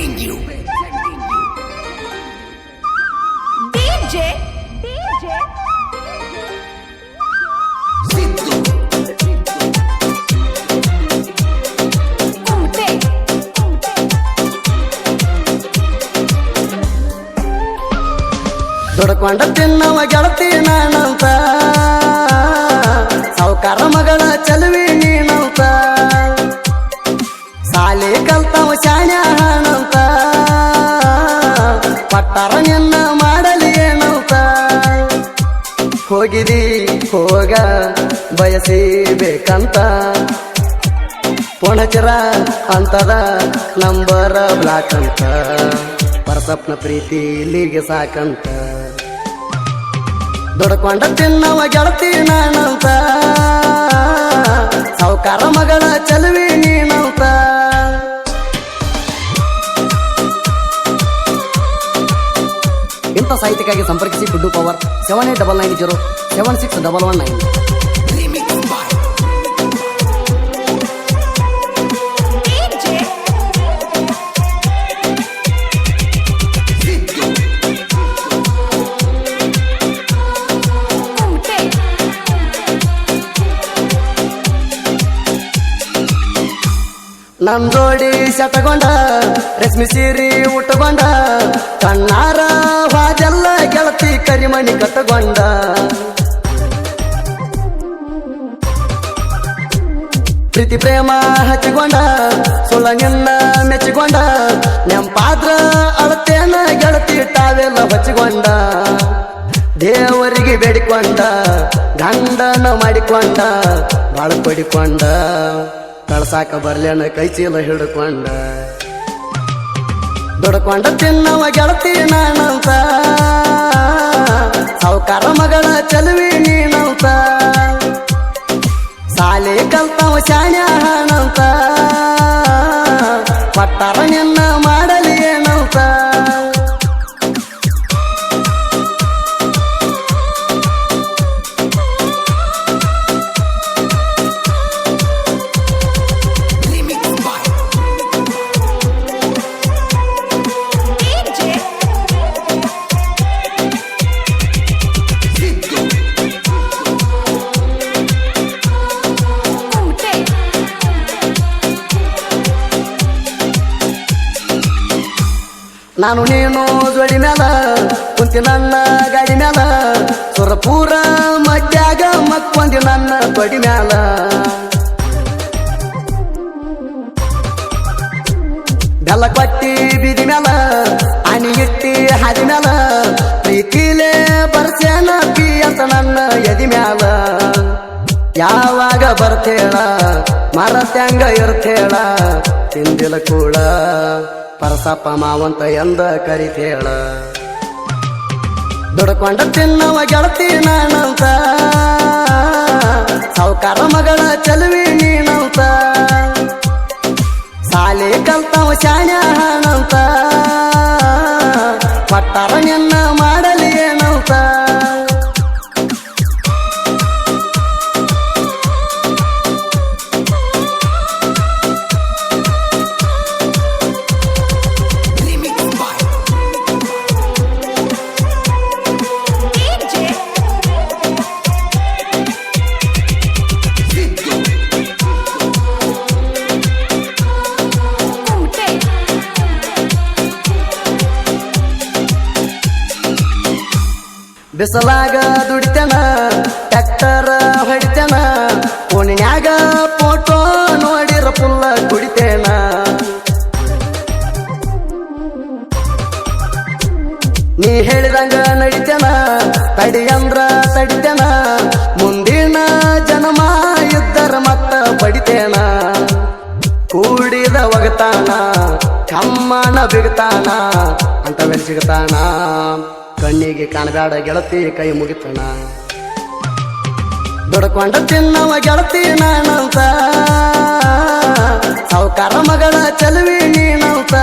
Presenting you. DJ DJ Siddu. Kumte ದುಡ್ಕೊಂಡ ತಿನ್ನವ ಗೆಳತಿ ನಾನಂತ ಸಾವುಕಾರ ಮಗಳ ಚಲುವಿ ಮಾಡಲಿ ಏನಂತ ಹೋಗಿದಿ, ಹೋಗ, ಬಯಸಿ ಬೇಕಂತ. ಪೊಣಚರ ಅಂತದ ನಂಬರ ಬ್ಲಾಕ್ ಅಂತ. ಪರಸಪ್ನ ಪ್ರೀತಿ ಇಲ್ಲಿಗೆ ಸಾಕಂತ. ದುಡ್ಕೊಂಡ ತಿನ್ನವ ಗೆಳತಿ ನಾನಂತ. ಸಾವುಕಾರ ಮಗಳ ಚಲುವಿ ನೀನಂತ. ಸಾಹಿತ್ಯಕ್ಕಾಗಿ ಸಂಪರ್ಕಿಸಿ Guddu power seven eight double nine zero seven six double one nine ನಮ್ ಜೋಡಿ ಶತಗೊಂಡ, ರಶ್ಮಿ ಸೀರಿ ಉಟ್ಟುಕೊಂಡ, ಕಣ್ಣಾರ ವಾಜೆಲ್ಲ ಗೆಳತಿ ಕರಿಮಣಿ ಕಟ್ಟಗೊಂಡ ಪ್ರೀತಿ ಪ್ರೇಮ ಹಚ್ಚಿಕೊಂಡ ಸುಳ್ಳ ನಿನ್ನ ಮೆಚ್ಚಿಕೊಂಡ, ನೆಂಪಾದ್ರ ಅಳತೇನ ಗೆಳತಿ ತಾವೆಲ್ಲ ಹಚ್ಚಿಕೊಂಡ. ದೇವರಿಗೆ ಬೇಡಿಕೊಂಡ, ಗಂಡನ ಮಾಡಿಕೊಂಡ ಬಾಳ ಪಡಿಕೊಂಡ ಕಳ್ಸಾಕ ಬರ್ಲೇನ ಕೈ ಚೀಲ ಹಿಡ್ಕೊಂಡ. ದುಡ್ಕೊಂಡ ತಿನ್ನವ ಗೆಳತಿ ನಾನಂತ. ಸಾವುಕಾರ ಮಗಳ ಚಲುವಿ ನೀನಂತ. ಸಾಲಿ ಕಲ್ತವ ಶಾಣ್ಯಾನಂತ ಪಟ್ಟಾರ ನಿನ್ನ ನಾನು ನೀನು ಜೋಡಿ ಮ್ಯಾಲ, ಕುಂತಿ ನನ್ನ ಗಾಡಿ ಮ್ಯಾಲ. ಸುರಪೂರ ಮಧ್ಯಾಗ ಮಕ್ಕೊಂದಿ ನನ್ನ ಬಡಿ ಮ್ಯಾಲ. ಬೆಲ್ಲ ಕೊಟ್ಟಿ ಬೀದಿ ಮ್ಯಾಲ ಅಣಿ ಇಟ್ಟಿ ಹಾದಿ ಮ್ಯಾಲ. ಪ್ರೀತಿಲೇ ಬರ್ತೇನ ಪಿ ಅಂತ ನನ್ನ ಎದಿ ಮ್ಯಾಲ. ಯಾವಾಗ ಬರ್ತೇಳ, ಮರತ್ಯಾಂಗ ಇರ್ತೇಳ, ತಿಂದಿಲ್ಲ ಕೂಡ. ಪರಸಪ್ಪ ಮಾವಂತ ಎಂದ ಕರಿತೇಳ. ದುಡ್ಕೊಂಡ ತಿನ್ನವ ಗೆಳತಿ ನಾನಂತ. ಸಾವುಕಾರ ಮಗಳ ಚಲುವಿ ನೀನಂತ. ಸಾಲಿ ಕಲ್ತವ ಶಾಣ್ಯಾನಂತ ಪಟ್ಟಾರ ನಿನ್ನ ಬಿಸಲಾಗ ದುಡಿತನ, ಟ್ಯಾಕ್ಟರ್ ಹೊಡಿತನ, ಫೋನಿನ್ಯಾಗ ಫೋಟೋ ನೋಡಿರ ಪುಲ್ಲ ಕುಡಿತೇನ ನೀ ಹೇಳಿದಂಗ ನಡಿತೇನ, ತಡಿ ಅಂದ್ರ ತಡಿತೇನ, ಮುಂದಿನ ಜನ್ಮ ಇದ್ದರ ಮತ್ತ ಪಡಿತೇನ. ಕೂಡಿದ ಒಗತಾನ, ಕಮ್ಮನ ಬಿಗತಾನ ಅಂತ ಸಿಗತಾನ. ಕಣ್ಣಿಗೆ ಕಾಣಬೇಡ ಗೆಳತಿ ಕೈ ಮುಗಿತಣ. ದುಡ್ಕೊಂಡ ತಿನ್ನವ ಗೆಳತಿ ನಾನಂತ. ಸಾವುಕಾರ ಮಗಳ ಚಲುವಿ ನೀನಂತ.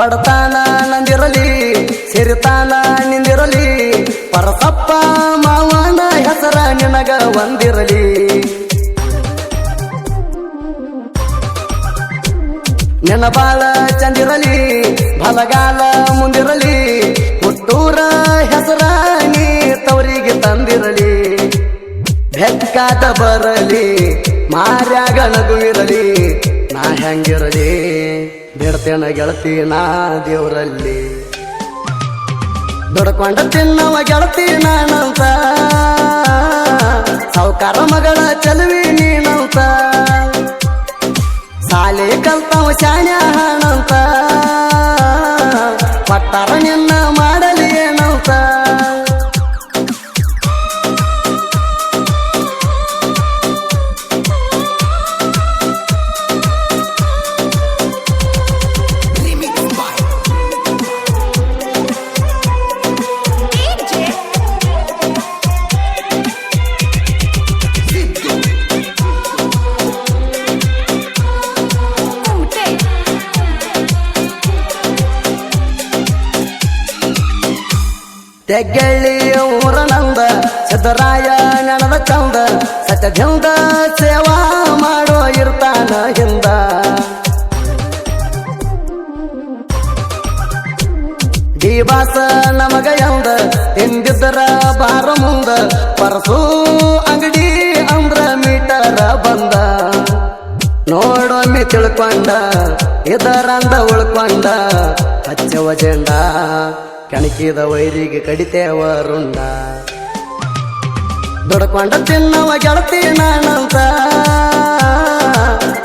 ಬಡತಾನ ನಂದಿರಲಿ, ಸಿರಿತಾನ ನಿಂದಿರಲಿ. ಪರಸಪ್ಪ ಮಾವನ ಹೆಸರ ನಿನಗ ಒಂದಿರಲಿ. ನನ್ನ ಬಾಳ ಚಂದಿರಲಿ, ಬಲಗಾಲ ಮುಂದಿರಲಿ. ಹುಟ್ಟೂರ ಹೆಸರ ನೀ ತವರಿಗೆ ತಂದಿರಲಿ. ಬೆಕ್ಕಾದ ಬರಲಿ, ಮಾರ್ಯಾಗ ನಗು ಇರಲಿ ನಾ ಹೆಂಗಿರಲಿ? ಬಿಡ್ತೇನ ಗೆಳತಿ ನಾ ದೇವರಲ್ಲಿ. ದುಡ್ಕೊಂಡ ತಿನ್ನವ ಗೆಳತಿ ನಾನಂತ. ಸಾವುಕಾರ ಮಗಳ ಚಲುವಿ ನೀನಂತ. ಸಾಲಿ ಕಲ್ತವ ಶಾನ್ಯ ಹಣಂತ. ಪಟ್ಟಾರ ನಿನ್ನ ತೆಗ್ಗಳ್ಳಿ ಊರನಂದ ಸಿದ್ದರಾಯ ನೆನದ ಚಂದ ಸತ್ಯದಿಂದ ಸೇವಾ ಮಾಡೋ ಇರ್ತಾನ ಹಿಂದ. ಡಿವಾಸ ನಮಗ ಎಂದ, ಹಿಂದಿದ್ದರ ಬಾರ ಮುಂದ, ಪರಸು ಅಂಗಡಿ ಅಂದ್ರ ಮೀಟರ ಬಂದ. ನೋಡೊಮ್ಮೆ ತಿಳ್ಕೊಂಡ, ಇದರಂದ ಉಳ್ಕೊಂಡ, ಹಚ್ಚವ ಜೆಂಡ. ಕೆಣಕಿದ ವೈರಿಗೆ ಕಡಿತೇವ ರುಂಡ ದುಡ್ಕೊಂಡ ತಿನ್ನವ ಗೆಳತಿ ನಾನಂತ.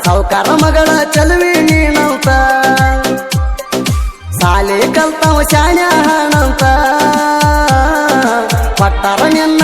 ಸಾವುಕಾರ ಮಗಳ ಚಲುವಿ ನೀನಂತ. ಸಾಲೆ ಕಲ್ತವ ಶಾನ್ಯ ಹಣಂತ ಪಟ್ಟರ ನಿನ್ನ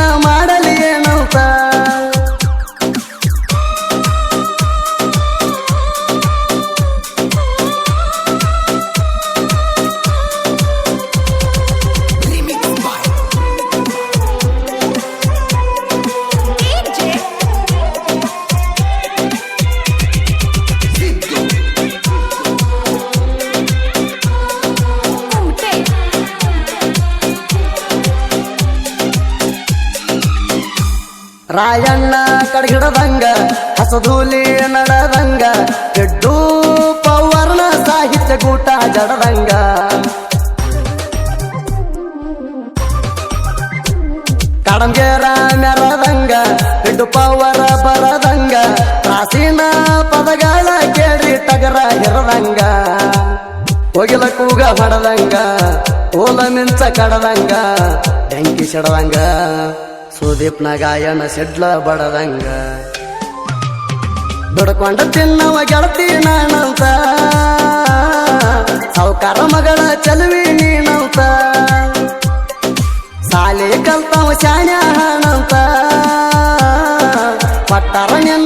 ರಾಯಣ್ಣ ಕಡಗಿಡದಂಗ ಹಸಧೂಲಿ ನಡದಂಗ ಎಡ್ಡು ಪವರ್ಣ ಸಾಹಿತ್ಯ ಗೂಟ ಜಡದಂಗ. ಕಡಂಗೇರ ಮೆರದಂಗ ಎಡ್ಡು ಪವರ ಬರದಂಗ, ಪ್ರಾಚೀನ ಪದಗಳ ಕೇಳಿ ತಗರ ಹಿರದಂಗ ಒಗಿಲ ಕೂಗ ಹೊಡದಂಗ, ಓಲ ಮಿಂಚ ಕಡದಂಗ, ಬೆಂಕಿ ಸಿಡದಂಗ ಸುದೀಪ್ನ ಗಾಯನ ಸಿಡ್ಲ ಬಡದಂಗ. ದುಡ್ಕೊಂಡ ತಿನ್ನವ ಗೆಳತಿ ನಾನಂತ. ಸಾವುಕಾರ ಮಗಳ ಚಲುವಿ ನೀನಂತ. ಸಾಲಿ ಕಲ್ತವ ಶಾನ್ಯ ಪಟ್ಟಾರ ಏನಂತ